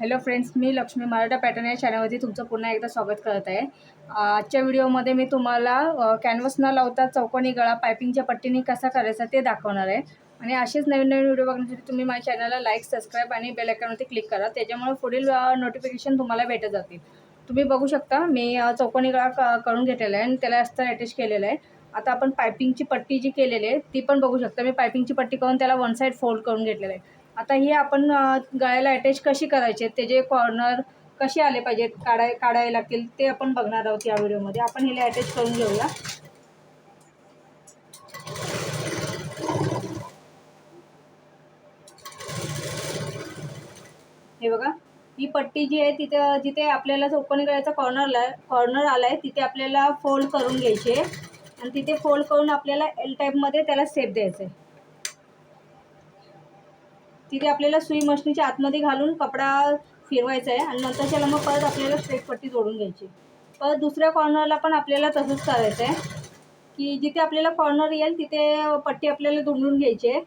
Hello friends मी Lakshmi Maratha pattern या चॅनलवरती तुमचं पुन्हा एकदा स्वागत करत आहे. आजच्या व्हिडिओमध्ये मी तुम्हाला कॅनव्हस न लावता चौकोनी गळा पायपिंगच्या पट्टीने कसा करायचा ते दाखवणार आहे. आणि असेच नवीन नवीन व्हिडिओ बघण्यासाठी तुम्ही माझ्या चॅनलला लाईक सबस्क्राईब आणि बेल आयकॉनवरती क्लिक करा. त्याच्यामुळे पुढील नोटिफिकेशन तुम्हाला भेटत जातील. तुम्ही बघू शकता मी चौकोनी गळा क करून घेतलेला आहे आणि त्याला अस्तर अटॅच केलेलं आहे. आता आपण पायपिंगची पट्टी जी केलेली आहे ती पण बघू शकता. मी पायपिंगची पट्टी करून त्याला वन साईड फोल्ड करून घेतलेलं आहे. आता ही आपण गळ्याला अटॅच कशी करायची? त्याचे कॉर्नर कसे आले पाहिजेत? काढाय काढायला लागतील ते आपण बघणार आहोत या व्हिडिओमध्ये. आपण हिला अटॅच करून घेऊया. हे बघा. ही पट्टी जी आहे तिथे जिथे आपल्याला चौकोनी गळ्याचा कॉर्नरला कॉर्नर आला आहे तिथे आपल्याला फोल्ड करून घ्यायचे. आणि तिथे फोल्ड करून आपल्याला एल टाईपमध्ये त्याला सेप द्यायचं आहे तिथे आपल्याला सुई मशनीच्या आतमध्ये घालून कपडा फिरवायचा आहे आणि नंतरच्याला मग परत आपल्याला स्ट्रेट पट्टी जोडून घ्यायची. परत दुसऱ्या कॉर्नरला पण आपल्याला तसंच करायचं आहे की जिथे आपल्याला कॉर्नर येईल तिथे पट्टी आपल्याला दुमडून घ्यायची आहे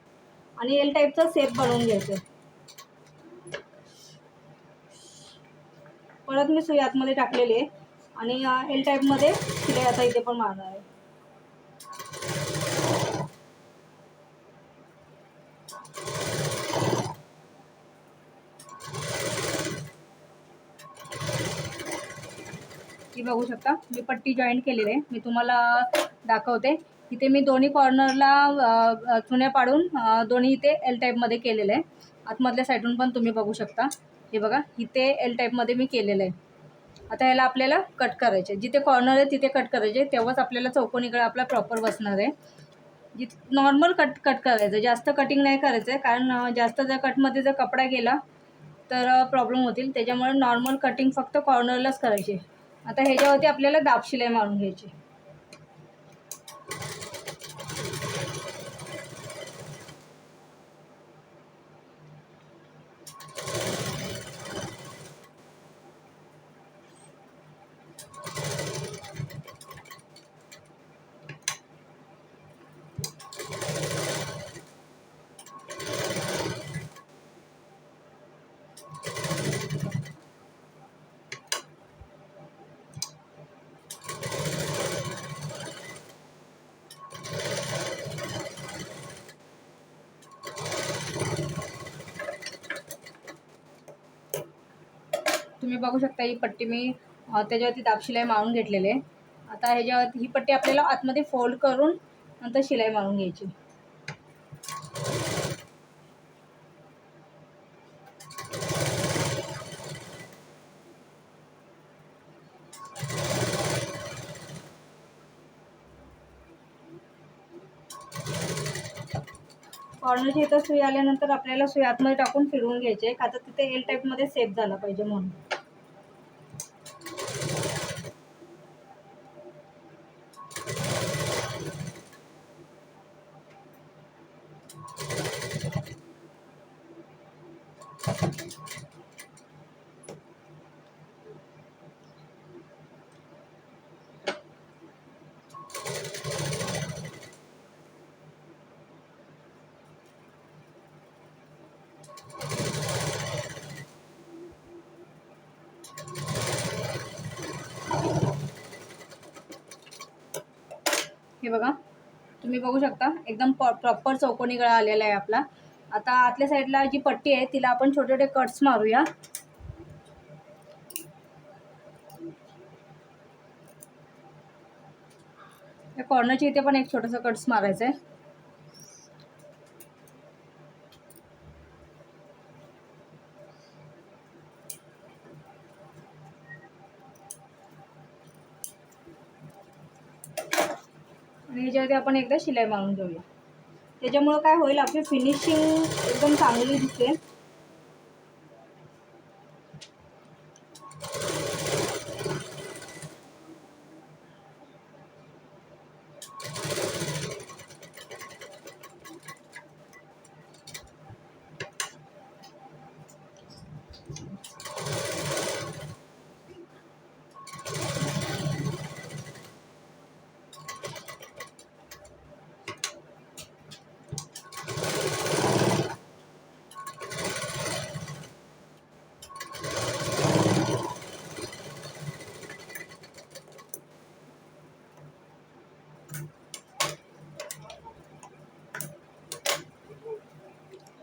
आणि एल टाईपचा सेप बनवून घ्यायचं आहे. परत मी सुई आतमध्ये टाकलेली आहे आणि एल टाईपमध्ये शिलाई आता इथे पण मारणार आहे. ती बघू शकता. मी पट्टी जॉईंट केलेली आहे. मी तुम्हाला दाखवते. इथे मी दोन्ही कॉर्नरला चुन्या पाडून दोन्ही इथे एल टाईपमध्ये केलेलं आहे. आतमधल्या साईडून पण तुम्ही बघू शकता. हे बघा इथे एल टाईपमध्ये मी केलेलं आहे. आता ह्याला आपल्याला कट करायचे जिथे कॉर्नर आहे तिथे कट करायचे तेव्हाच आपल्याला चौकोनीकडे आपला प्रॉपर बसणार आहे. जिथ नॉर्मल कट कट करायचं जास्त कटिंग नाही करायचं आहे कारण जास्त जर कटमध्ये जर कपडा गेला तर प्रॉब्लेम होतील. त्याच्यामुळे नॉर्मल कटिंग फक्त कॉर्नरलाच करायची आता ह्याच्यावरती आपल्याला दाब शिलाई मारून घ्यायची. तुम्ही बघू शकता ही पट्टी मी त्याच्यावरती दाब शिलाई मारून घेतलेली आहे. आता ह्याच्यावरती ही पट्टी आपल्याला आतमध्ये फोल्ड करून नंतर शिलाई मारून घ्यायची. कॉर्नरची इथं सुई आल्यानंतर आपल्याला सुई आतमध्ये टाकून फिरवून घ्यायचे आहे. आता तिथे एल टाईपमध्ये सेफ झाला पाहिजे म्हणून. हे बघा. तुम्ही बघू शकता एकदम प्रॉपर चौकोनी गळा आलेला आहे आपला. आता आतल्या साईडला जी पट्टी आहे तिला आपण छोटे छोटे कट्स मारूया. या कॉर्नरच्या इथे पण एक छोटंसं कट्स मारायचं आहे याच्यावरती आपण एकदा शिलाई मारून घेऊया त्याच्यामुळं काय होईल आपली फिनिशिंग एकदम चांगली दिसेल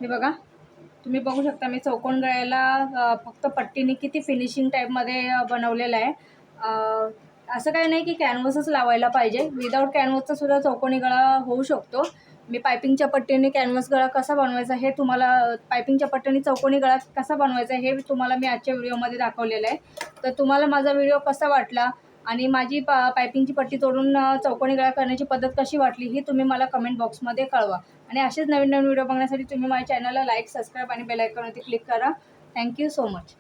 हे बघा. तुम्ही बघू शकता मी चौकोन गळ्याला फक्त पट्टीने किती फिनिशिंग टाईपमध्ये बनवलेलं आहे. असं काही नाही की कॅनव्हसच लावायला पाहिजे. विदाऊट कॅनव्हसचा सुद्धा चौकोनी गळा होऊ शकतो. मी पायपिंगच्या पट्टीने कॅनव्हस गळा कसा बनवायचा हे तुम्हाला पायपिंगच्या पट्टीने चौकोनी गळा कसा बनवायचा हे तुम्हाला मी आजच्या व्हिडिओमध्ये दाखवलेलं आहे. तर तुम्हाला माझा व्हिडिओ कसा वाटला? आणि माझी पा पायपिंगची पट्टी तोडून चौकोनी गळा करण्याची पद्धत कशी वाटली ही तुम्ही मला कमेंट बॉक्समध्ये कळवा. आणि असेच नवीन नवीन व्हिडिओ बघण्यासाठी तुम्ही माझ्या चॅनलला लाईक सबस्क्राईब आणि बेलायकॉनवरती क्लिक करा. Thank you so much